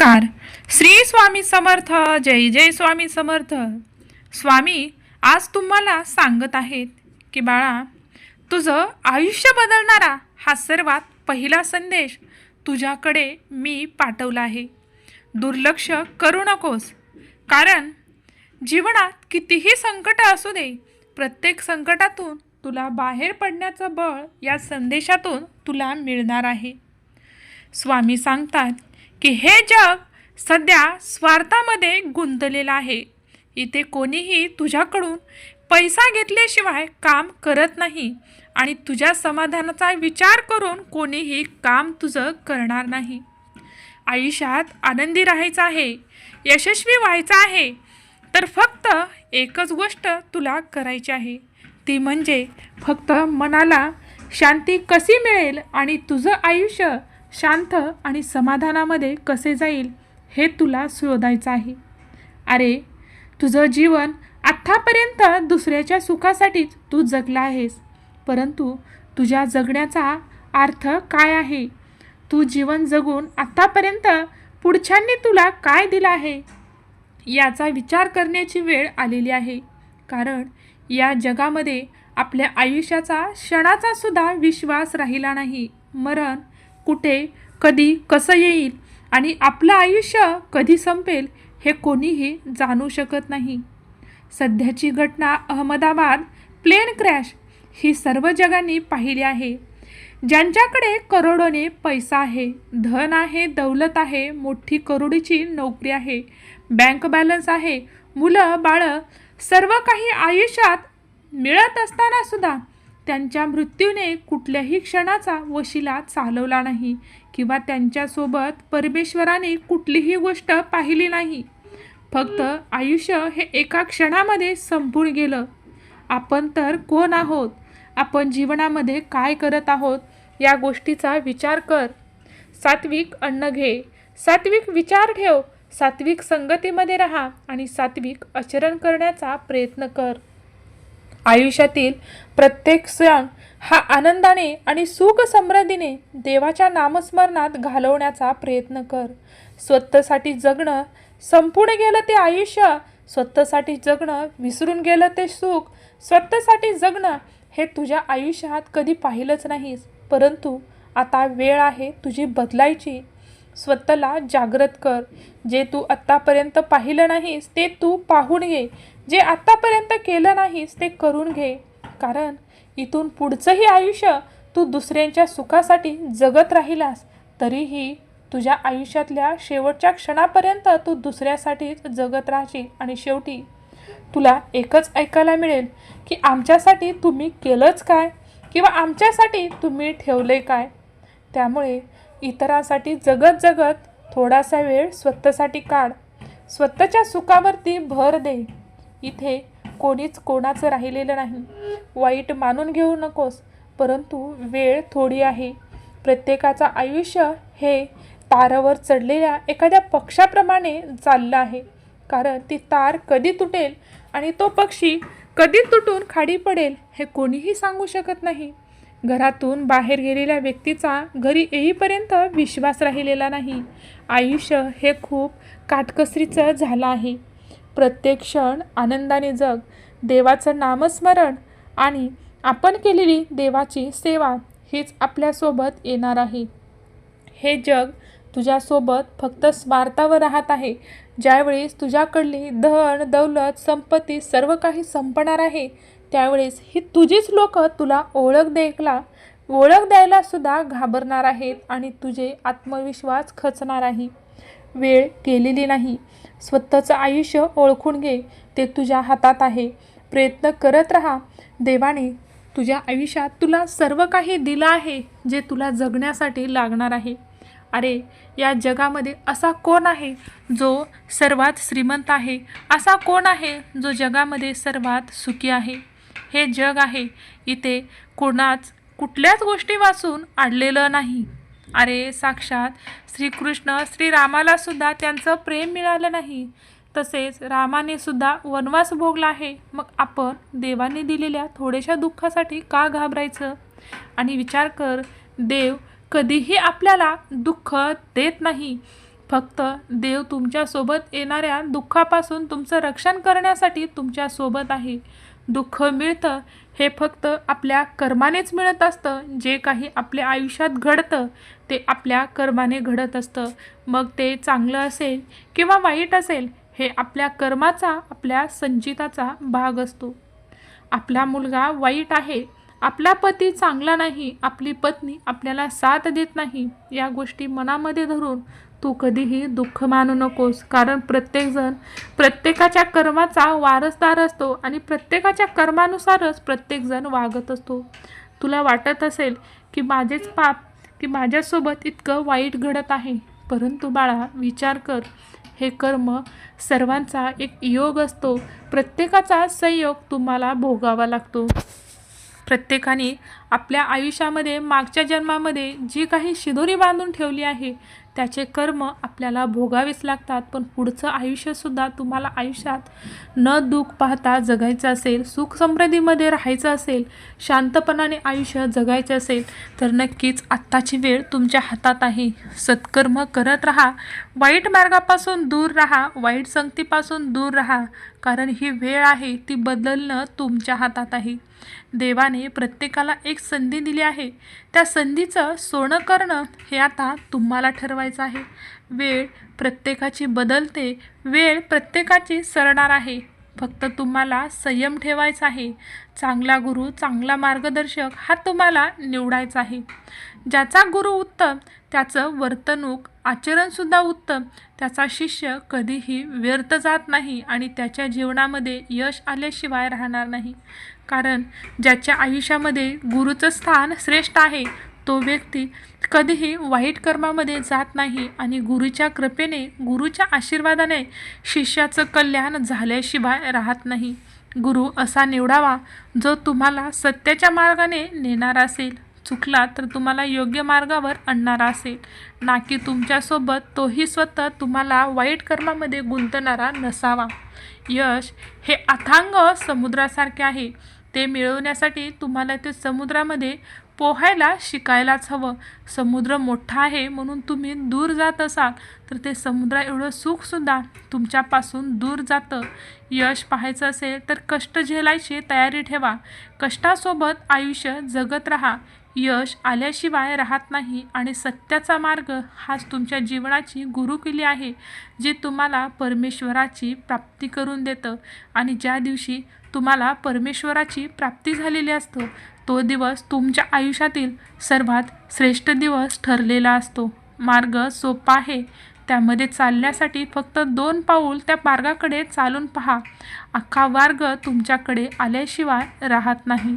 नमस्कार. श्री स्वामी समर्थ जय जय स्वामी समर्थ. स्वामी आज तुम्हाला सांगत आहेत की बाळा तुझं आयुष्य बदलणारा हा सर्वात पहिला संदेश तुझ्याकडे मी पाठवला आहे. दुर्लक्ष करू नकोस. कारण जीवनात कितीही संकट असू दे प्रत्येक संकटातून तुला बाहेर पडण्याचं बळ या संदेशातून तुला मिळणार आहे. स्वामी सांगतात की हे जग सध्या स्वार्थामध्ये गुंतलेलं आहे. इथे कोणीही तुझ्याकडून पैसा घेतल्याशिवाय काम करत नाही आणि तुझ्या समाधानाचा विचार करून कोणीही काम तुझं करणार नाही. आयुष्यात आनंदी राहायचं आहे यशस्वी व्हायचं आहे तर फक्त एकच गोष्ट तुला करायची आहे. ती म्हणजे फक्त मनाला शांती कशी मिळेल आणि तुझं आयुष्य शांत आणि समाधानामध्ये कसे जाईल हे तुला शोधायचं आहे. अरे तुझं जीवन आत्तापर्यंत दुसऱ्याच्या सुखासाठीच तू जगला आहेस परंतु तुझ्या जगण्याचा अर्थ काय आहे? तू जीवन जगून आत्तापर्यंत पुढच्यांनी तुला काय दिलं आहे? याचा विचार करण्याची वेळ आलेली आहे कारण या जगामध्ये आपल्या आयुष्याचा क्षणाचा सुद्धा विश्वास राहिला नाही. मरण कुठे कधी कसं येईल आणि आपलं आयुष्य कधी संपेल हे कोणीही जाणू शकत नाही. सध्याची घटना अहमदाबाद प्लेन क्रॅश ही सर्व जगांनी पाहिली आहे. ज्यांच्याकडे करोडोने पैसा आहे धन आहे दौलत आहे मोठी करोडीची नोकरी आहे बँक बॅलन्स आहे मुलं बाळं सर्व काही आयुष्यात मिळत असताना सुद्धा त्यांच्या मृत्यूने कुठल्याही क्षणाचा वशिला चालवला नाही किंवा त्यांच्यासोबत परमेश्वराने कुठलीही गोष्ट पाहिली नाही. फक्त आयुष्य हे एका क्षणामध्ये संपून गेलं. आपण तर कोण आहोत? आपण जीवनामध्ये काय करत आहोत? या गोष्टीचा विचार कर. सात्विक अन्न घे. सात्विक विचार ठेव. सात्विक संगतीमध्ये राहा आणि सात्विक आचरण करण्याचा प्रयत्न कर. आयुष्यातील प्रत्येक सण हा आनंदाने आणि सुख समृद्धीने देवाच्या नामस्मरणात घालवण्याचा प्रयत्न कर. स्वतःसाठी जगणं संपूर्ण गेलं ते आयुष्य स्वतःसाठी जगणं विसरून गेलं ते सुख स्वतःसाठी जगणं हे तुझ्या आयुष्यात कधी पाहिलंच नाहीस. परंतु आता वेळ आहे तुझी बदलायची. स्वतःला जागृत कर. जे तू आत्तापर्यंत पाहिलं नाहीस ते तू पाहून घे. जे आत्तापर्यंत केलं नाहीस ते करून घे. कारण इथून पुढचंही आयुष्य तू दुसऱ्यांच्या सुखासाठी जगत राहिलास तरीही तुझ्या आयुष्यातल्या शेवटच्या क्षणापर्यंत तू दुसऱ्यासाठीच जगत राहशील. आणि शेवटी तुला एकच ऐकायला मिळेल की आमच्यासाठी तुम्ही केलंच काय? किंवा आमच्यासाठी तुम्ही ठेवले काय? त्यामुळे इतरांसाठी जगत जगत थोडासा वेळ स्वतःसाठी काढ. स्वतःच्या सुखावरती भर दे. इथे कोणीच कोणाचं राहिलेलं नाही. वाईट मानून घेऊ नकोस परंतु वेळ थोडी आहे. प्रत्येकाचं आयुष्य हे तारावर चढलेल्या एखाद्या पक्षाप्रमाणे चाललं आहे. कारण ती तार कधी तुटेल आणि तो पक्षी कधी तुटून खाडी पडेल हे कोणीही सांगू शकत नाही. घरातून बाहेर गेलेल्या व्यक्तीचा घरी येईपर्यंत विश्वास राहिलेला नाही. आयुष्य हे खूप काटकसरीचं झालं आहे. प्रत्येक क्षण आनंदाने जग देवाचं नामस्मरण आणि आपण केलेली देवाची सेवा हीच आपल्यासोबत येणार आहे. हे जग तुझ्यासोबत फक्त स्वार्थावर राहत आहे. ज्यावेळेस तुझ्याकडली धन दौलत संपत्ती सर्व काही संपणार आहे त्यावेळेस ही तुझीच लोक तुला ओळख देखला ओळख द्यायला सुद्धा घाबरणार आहेत आणि तुझे आत्मविश्वास खचणार आहे. वेळ केलेली नाही. स्वतःचं आयुष्य ओळखून घे. ते तुझ्या हातात आहे. प्रयत्न करत राहा. देवाने तुझ्या आयुष्यात तुला सर्व काही दिलं आहे जे तुला जगण्यासाठी लागणार आहे. अरे या जगामध्ये असा कोण आहे जो सर्वात श्रीमंत आहे? असा कोण आहे जो जगामध्ये सर्वात सुखी आहे? हे जग आहे. इथे कोणाच कुठल्याच गोष्टी वाचून अडलेलं नाही. अरे साक्षात श्रीकृष्ण श्रीरामाला सुद्धा त्यांचं प्रेम मिळालं नाही. तसेच रामाने सुद्धा वनवास भोगला आहे. मग आपण देवाने दिलेल्या थोड्याशा दुःखासाठी का घाबरायचं? आणि विचार कर देव कधीही आपल्याला दुःख देत नाही. फक्त देव तुमच्यासोबत येणाऱ्या दुःखापासून तुमचं रक्षण करण्यासाठी तुमच्यासोबत आहे. दुःख मिळतं हे फक्त आपल्या कर्मानेच मिळत असतं. जे काही आपल्या आयुष्यात घडतं ते आपल्या कर्माने घडत असतं. मग ते चांगलं असेल किंवा वाईट असेल हे आपल्या कर्माचा आपल्या संचिताचा भाग असतो. आपला मुलगा वाईट आहे आपला पती चांगला नाही आपली पत्नी आपल्याला साथ देत नाही या गोष्टी मनामध्ये धरून तू कधीही दुःख मानू नकोस. कारण प्रत्येकजण प्रत्येकाच्या कर्माचा वारसदार असतो आणि प्रत्येकाच्या कर्मानुसारच प्रत्येकजण वागत असतो. तुला वाटत असेल की माझेच पाप की माझ्यासोबत इतकं वाईट घडत आहे. परंतु बाळा विचार कर. हे कर्म सर्वांचा एक योग असतो. प्रत्येकाचा संयोग तुम्हाला भोगावा लागतो. प्रत्येकाने आपल्या आयुष्यामध्ये मागच्या जन्मामध्ये जी काही शिदोरी बांधून ठेवली आहे त्याचे कर्म आपल्याला भोगावेच लागतात. पण पुढचं आयुष्यसुद्धा तुम्हाला आयुष्यात न दुःख पाहता जगायचं असेल सुख समृद्धीमध्ये राहायचं असेल शांतपणाने आयुष्य जगायचं असेल तर नक्कीच आत्ताची वेळ तुमच्या हातात आहे. सत्कर्म करत राहा. वाईट मार्गापासून दूर राहा. वाईट संगतीपासून दूर राहा. कारण ही वेळ आहे ती बदलणं तुमच्या हातात आहे. देवाने प्रत्येकाला एक संधी दिली आहे. त्या संधीचं सोनं करणं हे आता तुम्हाला ठरवायचं आहे. वेळ प्रत्येकाची बदलते वेळ प्रत्येकाची सरणार आहे. फक्त तुम्हाला संयम ठेवायचा आहे. चांगला गुरु चांगला मार्गदर्शक हा तुम्हाला निवडायचा आहे. ज्याचा गुरु उत्तम त्याचं वर्तणूक आचरणसुद्धा उत्तम त्याचा शिष्य कधीही व्यर्थ जात नाही आणि त्याच्या जीवनामध्ये यश आल्याशिवाय राहणार नाही. कारण ज्याच्या आयुष्यामध्ये गुरुचं स्थान श्रेष्ठ आहे तो व्यक्ती कधीही वाईट कर्मामध्ये जात नाही आणि गुरुच्या कृपेने गुरुच्या आशीर्वादाने शिष्याचं कल्याण झाल्याशिवाय राहत नाही. गुरु असा निवडावा जो तुम्हाला सत्याच्या मार्गाने नेणारा असेल. चुकला तर तुम्हाला योग्य मार्गावर आणणारा असेल. ना की तुमच्यासोबत तोही स्वतः तुम्हाला वाईट कर्मामध्ये गुंतणारा नसावा. यश हे अथांग समुद्रासारखे आहे. ते मिळवण्यासाठी तुम्हाला ते समुद्रामध्ये पोहायला शिकायलाच हवं. समुद्र मोठा आहे म्हणून तुम्ही दूर जात असाल तर ते समुद्रा एवढं सुखसुद्धा तुमच्यापासून दूर जातं. यश पाहायचं असेल तर कष्ट झेलायची तयारी ठेवा. कष्टासोबत आयुष्य जगत राहा. यश आल्याशिवाय राहत नाही आणि सत्याचा मार्ग हाच तुमच्या जीवनाची गुरुकिली आहे जी तुम्हाला परमेश्वराची प्राप्ती करून देतं. आणि ज्या दिवशी तुम्हाला परमेश्वराची प्राप्ती झालेली असतो तो दिवस तुमच्या आयुष्यातील सर्वात श्रेष्ठ दिवस ठरलेला असतो. मार्ग सोपा आहे. त्यामध्ये चालण्यासाठी फक्त दोन पाऊल त्या मार्गाकडे चालून पहा. अख्खा मार्ग तुमच्याकडे आल्याशिवाय राहत नाही.